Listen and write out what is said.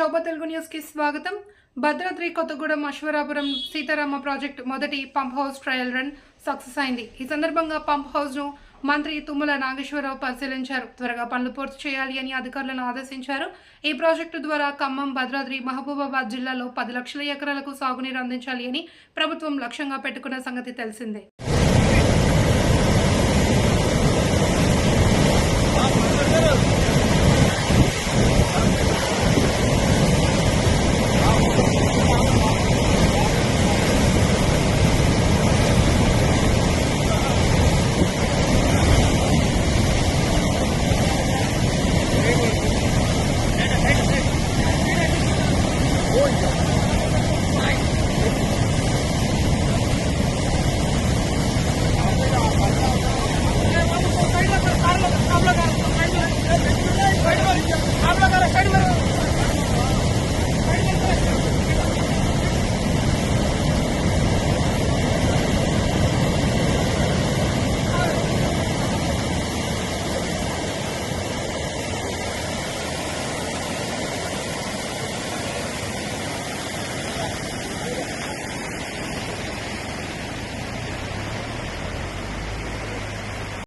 శోభ తెలుగు న్యూస్కి స్వాగతం. భద్రాద్రి కొత్తగూడెం అశ్వరాపురం సీతారామ ప్రాజెక్ట్ మొదటి pump house trial run success అయింది. ఈ సందర్భంగా పంప్ హౌస్ను మంత్రి తుమ్మల నాగేశ్వరరావు పరిశీలించారు. త్వరగా పనులు పూర్తి చేయాలి అని అధికారులను ఆదేశించారు. ఈ ప్రాజెక్టు ద్వారా ఖమ్మం భద్రాద్రి మహబూబాబాద్ జిల్లాలో పది లక్షల ఎకరాలకు సాగునీరు అందించాలి అని ప్రభుత్వం లక్ష్యంగా పెట్టుకున్న సంగతి తెలిసిందే.